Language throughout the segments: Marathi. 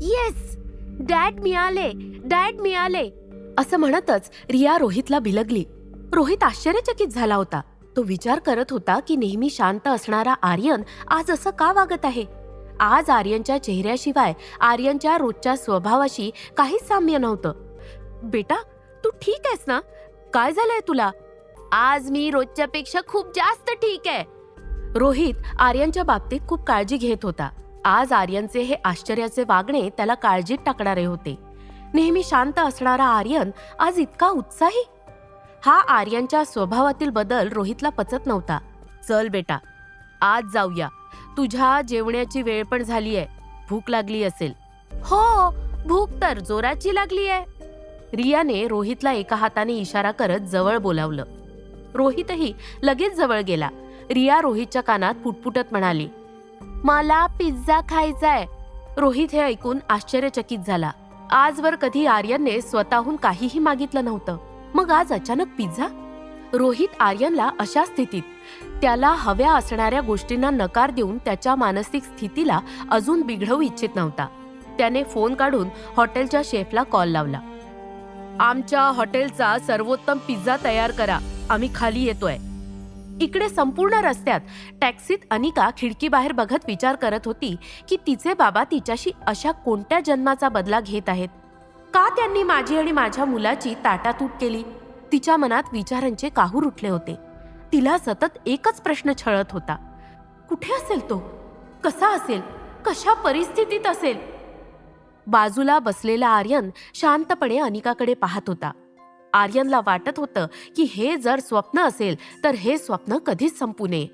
येस डॅड मिळाले. डॅड मिळाले. असं म्हणतच रिया रोहितला बिलगली. रोहित आश्चर्यचकित झाला होता. तो विचार करत होता की नेहमी शांत असणारा आर्यन आज असं का वागत आहे? आज आर्यनच्या चेहऱ्याशिवाय आर्यनच्या रोजच्या स्वभावाशी काहीच साम्य नव्हतं. बेटा तू ठीक आहेस ना? काय झालंय तुला? आज मी रोजच्या पेक्षा खूप जास्त ठीक आहे. रोहित आर्यनच्या बाबतीत खूप काळजी घेत होता. आज आर्यनचे हे आश्चर्याचे वागणे त्याला काळजीत टाकणारे होते. नेहमी शांत असणारा आर्यन आज इतका उत्साही? हा आर्यनच्या स्वभावातील बदल रोहितला पचत नव्हता. चल बेटा आज जाऊया. तुझ्या जेवण्याची वेळ पण झाली आहे भूक लागली असेल. हो भूक तर जोराची लागली आहे रियाने रोहितला एका हाताने इशारा करत जवळ बोलावलं. रोहितही लगेच जवळ गेला. रिया रोहितच्या कानात पुटपुटत म्हणाली मला पिझ्झा खायचाय. रोहित हे ऐकून आश्चर्यचकित झाला. आजवर कधी आर्यनने स्वतःहून काहीही मागितलं नव्हतं. मग आज अचानक पिझ्झा? रोहित आर्यनला अशा स्थितीत त्याला हव्या असणाऱ्या गोष्टींना नकार देऊन त्याच्या मानसिक स्थितीला अजून बिघडवू इच्छित नव्हता. त्याने फोन काढून हॉटेलच्या शेफला कॉल लावला. आमच्या हॉटेलचा सर्वोत्तम पिझ्झा तयार करा. आम्ही खाली येतोय. इकडे संपूर्ण रस्त्यात टॅक्सीत अनिका खिडकीबाहेर बघत विचार करत होती की तिचे बाबा तिच्याशी अशा कोणत्या जन्माचा बदला घेत आहेत? का त्यांनी माझी आणि माझ्या मुलाची ताटातूट केली? तिच्या मनात विचारांचे काहूर उठले होते. तिला सतत एकच प्रश्न छळत होता. कुठे असेल तो? कसा असेल? कशा परिस्थितीत असेल? बाजूला बसलेला आर्यन शांतपणे अनिकाकडे पाहत होता. आर्यनला वाटत होतं की हे जर स्वप्न असेल तर हे स्वप्न कधीच संपू नये.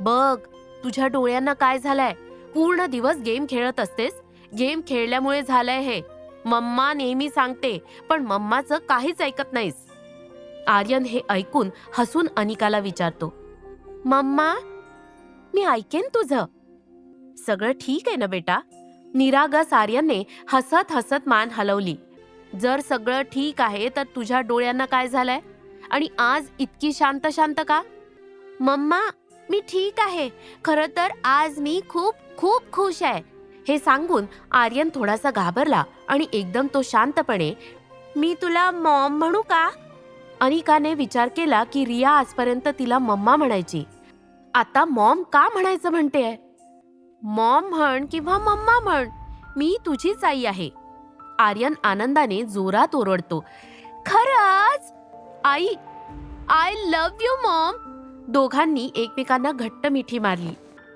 बघ तुझ्या डोळ्यांना काय झालंय? पूर्ण दिवस गेम खेळत असतेस? गेम खेळल्यामुळे झालंय हे. मम्मा नेहमी सांगते पण मम्माचं काहीच ऐकत नाहीस. आर्यन हे ऐकून हसून अनिकाला विचारतो. मम्मा मी ऐकेन तुझं. सगळं ठीक आहे ना बेटा? निरागस आर्यनने हसत हसत मान हलवली. जर सगळं ठीक आहे तर तुझ्या डोळ्यांना काय झालंय? आणि आज इतकी शांत शांत का? मम्मा मी ठीक आहे. खरं तर आज मी खूप खूप खुश आहे. हे सांगून आर्यन थोडासा घाबरला आणि एकदम तो शांतपणे मी तुला मॉम म्हणू का? अनिकाने विचार केला की रिया आजपर्यंत तिला मम्मा म्हणायची. आता मॉम का म्हणायचं म्हणते मॉम म्हण किंवा मम्मा म्हण मी तुझीच आई आहे. आर्यन आनंदाने जोरात ओरडतो. खरंच? आई आय लव्ह यू मॉम दोघांनी एकमेकांना घट्ट मिठी मारली.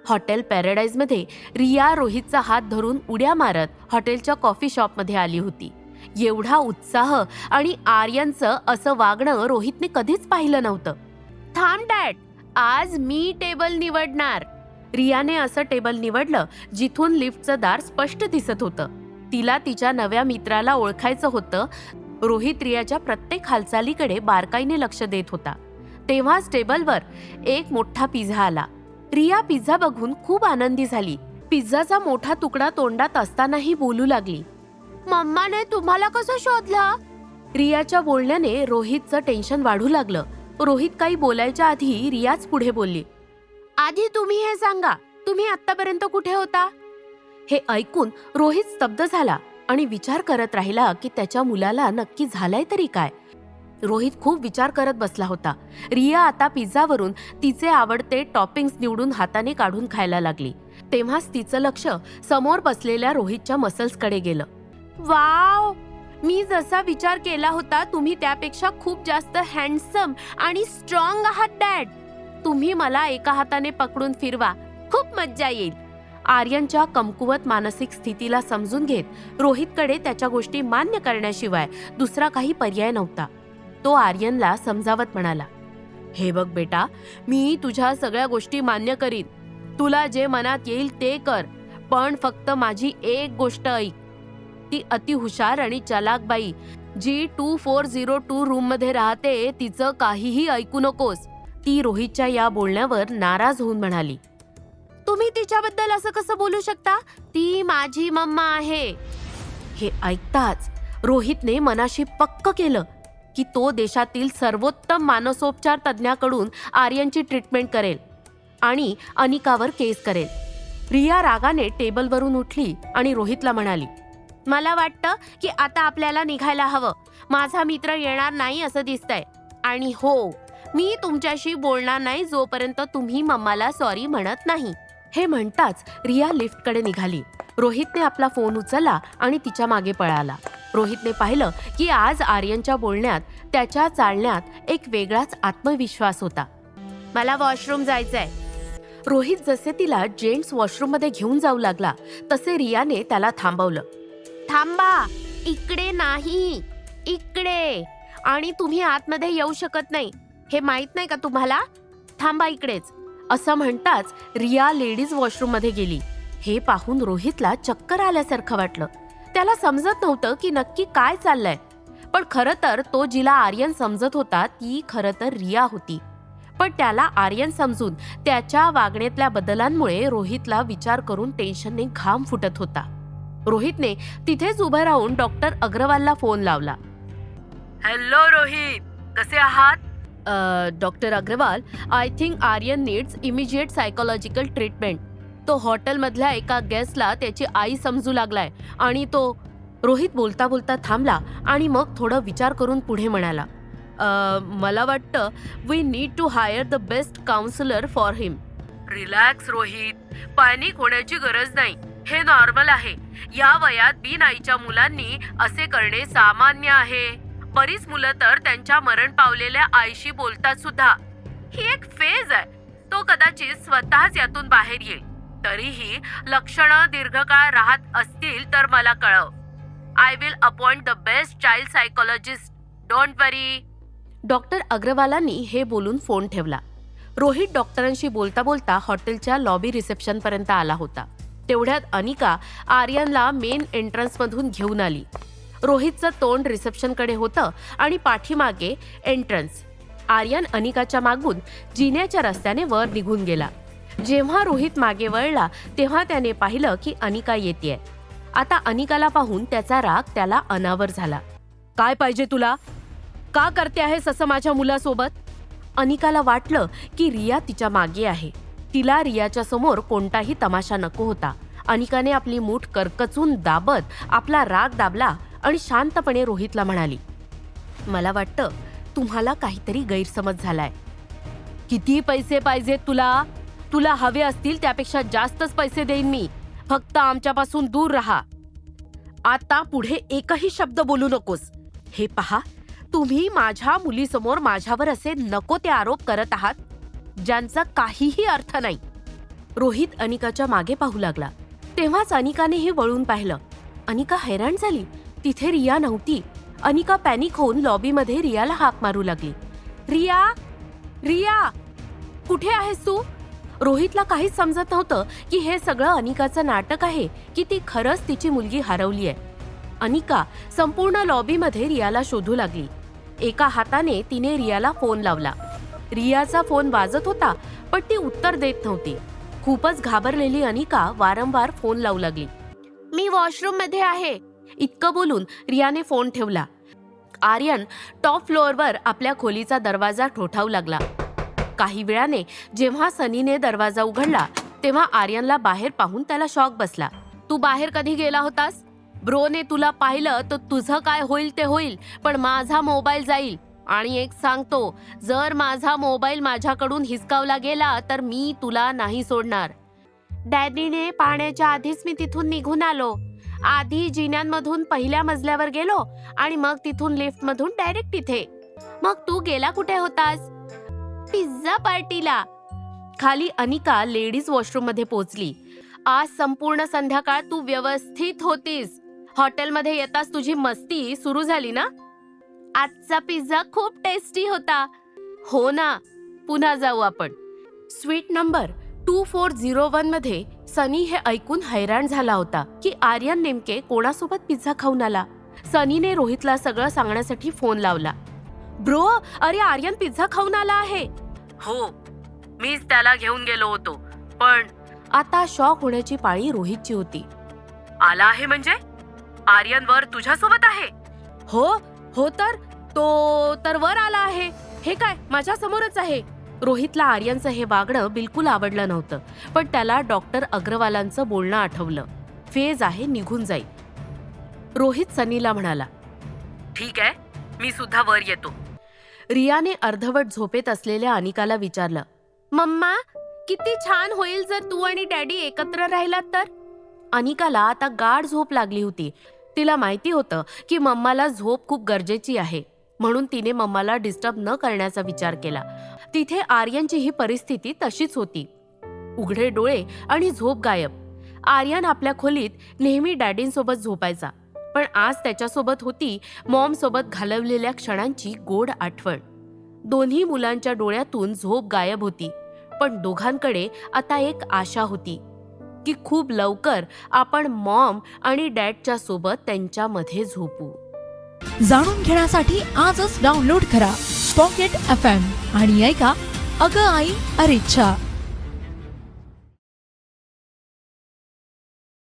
हॉटेल पॅराडाईजमध्ये रिया रोहितचा हात धरून उड्या मारत हॉटेलच्या कॉफी शॉपमध्ये आली होती. एवढा उत्साह आणि आर्यनचं असं वागणं रोहितने कधीच पाहिलं नव्हतं. थांब डॅड. आज मी टेबल निवडणार. रियाने असं टेबल निवडलं जिथून लिफ्टचं दार स्पष्ट दिसत होतं. तिला तिच्या नव्या मित्राला ओळखायचं होतं. रोहित रियाच्या प्रत्येक हालचालीकडे बारकाईने लक्ष देत होता. तेव्हाच टेबलवर एक मोठा पिझ्झा आला. रिया पिझ्झा बघून खूप आनंदी झाली. पिझ्झाचा मोठा तुकडा तोंडात असतानाही बोलू लागली. मम्माने तुम्हाला कसं शोधलं? रियाच्या बोलण्याने रोहितचं टेन्शन वाढू लागलं. रोहित काही बोलायच्या आधी रियाच पुढे बोलली. आधी तुम्ही हे सांगा. तुम्ही आतापर्यंत कुठे होता? हे ऐकून रोहित स्तब्ध झाला आणि विचार करत राहिला की त्याच्या मुलाला नक्की झालंय तरी काय. रोहित खूप विचार करत बसला होता. रिया आता पिझ्झावरून तिचे आवडते टॉपिंग्स निवडून हाताने काढून खायला लागली. तेव्हाच तिचं लक्ष समोर बसलेल्या रोहितच्या मसल्सकडे गेलं. वाव! मी जसा विचार केला होता तुम्ही त्यापेक्षा खूप जास्त हँडसम आणि स्ट्रॉंग आहात डॅड. तुम्ही मला एका हाताने पकडून फिरवा. खूप मज्जा येईल. आर्यनच्या कमकुवत मानसिक स्थितीला समजून घेत रोहितकडे त्याच्या गोष्टी मान्य करण्याशिवाय दुसरा काही पर्याय नव्हता. तो आर्यनला समजावत म्हणाला हे बघ बेटा मी तुझ्या सगळ्या गोष्टी मान्य करीन. तुला जे मनात येईल ते कर पण फक्त माझी एक गोष्ट ऐक. ती अतिहुशार आणि चलाक बाई G two four zero two रूममध्ये राहते तिचं काहीही ऐकू नकोस. ती रोहितच्या या बोलण्यावर नाराज होऊन म्हणाली तुम्ही तिच्याबद्दल असं कसं बोलू शकता? ती माझी मम्मा आहे. हे ऐकताच रोहितने मनाशी पक्क केलं की तो देशातील सर्वोत्तम मानसोपचार तज्ज्ञाकडून आर्यनची ट्रीटमेंट करेल आणि अनिकावर केस करेल. रिया रागाने टेबलवरून उठली आणि रोहितला म्हणाली मला वाटतं की आता आपल्याला निघायला हवं. माझा मित्र येणार नाही असं दिसतंय. आणि हो मी तुमच्याशी बोलणार नाही जोपर्यंत तुम्ही मम्माला सॉरी म्हणत नाही. हे म्हणताच रिया लिफ्टकडे निघाली. रोहितने आपला फोन उचलला आणि तिच्यामागे पळाला. रोहितने पाहिलं की आज आर्यनच्या बोलण्यात त्याच्या चालण्यात एक वेगळाच आत्मविश्वास होता. मला वॉशरूम जायचंय. रोहित जसे तिला जेंट्स वॉशरूममध्ये घेऊन जाऊ लागला तसे रियाने त्याला थांबवलं. थांबा इकडे नाही इकडे. आणि तुम्ही आतमध्ये येऊ शकत नाही. हे माहीत नाही का तुम्हाला? थांबा इकडेच. असं म्हणताच रिया लेडीज वॉशरूममध्ये गेली. हे पाहून रोहितला चक्कर आल्यासारखं वाटलं. त्याला समजत नव्हतं की नक्की काय चाललंय. पण खरं तर तो जिला आर्यन समजत होता ती खरं तर रिया होती. पण त्याला आर्यन समजून त्याच्या वागण्यातल्या बदलांमुळे रोहितला विचार करून टेन्शनने घाम फुटत होता. रोहितने तिथेच उभं राहून डॉक्टर अग्रवालला फोन लावला. हॅलो रोहित कसे आहात? Doctor Agarwal I think Aryan needs immediate psychological treatment तो हॉटेलमधल्या एका गेस्टला त्याची आई समजू लागलाय आणि तो रोहित बोलता बोलता थांबला आणि मग थोडं विचार करून पुढे म्हणाला मला वाटतं we need to hire the best counsellor for him relax Rohit. Panic होण्याची गरज नाही. हे नॉर्मल आहे. या वयात बिन आईच्या मुलांनी असे करणे सामान्य आहे. बरीच मुलं तर त्यांच्या मरण पावलेल्या आईशी बोलतात सुद्धा. ही एक फेज आहे. तो कदाचित स्वतःच यातून बाहेर येईल. तरीही लक्षणं दीर्घकाळ राहत असतील तर मला कळव. I will appoint the best child psychologist don't worry doctor अग्रवालांनी हे बोलून फोन ठेवला. रोहित डॉक्टरांशी बोलता बोलता हॉटेलच्या लॉबी रिसेप्शन पर्यंत आला होता. तेवढ्यात अनिका आर्यनला मेन एंट्रन्स मधून घेऊन आली. रोहितचं तोंड रिसेप्शनकडे होतं आणि पाठीमागे एंट्रन्स. आर्यन अनिकाच्या मागून जिन्याच्या रस्त्याने वर निघून गेला. जेव्हा रोहित मागे वळला तेव्हा त्याने पाहिलं की अनिका येते आता अनिकाला पाहून त्याचा राग त्याला अनावर झाला. काय पाहिजे तुला? का करते आहेस असं माझ्या मुलासोबत? अनिकाला वाटलं की रिया तिच्यामागे आहे. तिला रियाच्या समोर कोणताही तमाशा नको होता. अनिकाने आपली मूठ करकचून दाबत आपला राग दाबला आणि शांतपणे रोहितला म्हणाली मला वाटतं तुम्हाला काहीतरी गैरसमज झालाय. किती पैसे पाहिजेत तुला? तुला हवे असतील त्यापेक्षा जास्तच पैसे देईन मी. फक्त आमच्यापासून दूर राहा. आता पुढे एकही शब्द बोलू नकोस. हे पहा तुम्ही माझ्या मुलीसमोर माझ्यावर असे नको ते आरोप करत आहात ज्यांचा काहीही अर्थ नाही. रोहित अनिकाच्या मागे पाहू लागला. तेव्हाच अनिकाने हे वळून पाहिलं. अनिका हैराण झाली. तिथे रिया नव्हती. अनिका पॅनिक होऊन लॉबीमध्ये रियाला हाक मारू लागली. रिया! रिया! कुठे आहेस तू? रोहितला काहीच समजत नव्हतं की हे सगळं अनिकाचं नाटक आहे की ती खरंच तिची मुलगी हरवली आहे अनिका संपूर्ण लॉबीमध्ये रियाला शोधू लागली. एका हाताने तिने रियाला फोन लावला. रियाचा फोन वाजत होता पण ती उत्तर देत नव्हती. खूपच घाबरलेली अनिका वारंवार फोन लावू लागली. मी वॉशरूममध्ये आहे. इतकं बोलून रियाने फोन ठेवला. आर्यन टॉप फ्लोअरवर आपल्या खोलीचा दरवाजा ठोठावू लागला. काही वेळाने जेव्हा सनीने दरवाजा उघडला तेव्हा आर्यनला बाहेर पाहून त्याला शॉक बसला. तू बाहेर कधी गेला होतास? ब्रोने तुला पाहिलं तर तुझं काय होईल ते होईल पण माझा मोबाईल जाईल. आणि एक सांगतो जर माझा मोबाईल माझ्याकडून हिसकावला गेला तर मी तुला नाही सोडणार. डॅडीने पाण्याच्या आधीच मी तिथून निघून आलो. आधी जिन्यांमधून पहिल्या मजल्यावर गेलो आणि मग तिथून लिफ्ट मधून डायरेक्ट तिथे. मग तू गेला कुठे होतास? पिझ्झा पार्टीला. खाली अनिका लेडीज वॉशरूममध्ये पोहोचली आज संपूर्ण संध्याकाळ तू व्यवस्थित होतीस. हॉटेलमध्ये येताच तुझी मस्ती सुरू झाली ना? आजचा पिझ्झा खूप टेस्टी होता. हो ना. पुन्हा जाऊ आपण. Suite number two four zero वनमध्ये सनी हे ऐकून हैराण झाला होता की आर्यन नेमके कोणासोबत पिझ्झा खाऊन आला. सनीने रोहितला सगळं सांगण्यासाठी फोन लावला. ब्रो अरे आर्यन पिझ्झा खाऊन आला आहे. हो मीच त्याला घेऊन गेलो होतो पण आता शॉक होण्याची पाळी रोहितची होती. आला आहे म्हणजे? आर्यन वर तुझ्यासोबत आहे? हो हो तर तो तर वर आला आहे. हे काय माझ्या समोरच आहे. रोहितला आर्यांचं हे वागणं बिलकुल आवडलं नव्हतं पण त्याला डॉक्टर अग्रवालांचं बोलणं आठवलं. फेज आहे निघून जाईल. रोहित सनीला म्हणाला ठीक आहे मी सुद्धा वर येतो. रियाने अर्धवट झोपेत असलेल्या अनिकाला विचारलं मम्मा किती छान होईल जर तू आणि डॅडी एकत्र राहिलात तर? अनिकाला आता गाढ झोप लागली होती. तिला माहिती होतं की मम्माला झोप खूप गरजेची आहे म्हणून तिने मम्माला डिस्टर्ब न करण्याचा विचार केला. तिथे आर्यनची ही परिस्थिती तशीच होती. उघडे डोळे आणि झोप गायब. आर्यन आपल्या खोलीत नेहमी डॅडींसोबत झोपायचा. पण आज त्याच्यासोबत होती मॉम सोबत घालवलेल्या क्षणांची गोड आठवण. दोन्ही मुलांच्या डोळ्यातून झोप गायब होती. पण दोघांकडे आता एक आशा होती की खूप लवकर आपण मॉम आणि डॅडच्या सोबत त्यांच्यामध्ये झोपू. जाणून घेण्यासाठी आजच डाउनलोड करा पॉकेट एफ एम आणि ऐका अगं आई अरेच्छा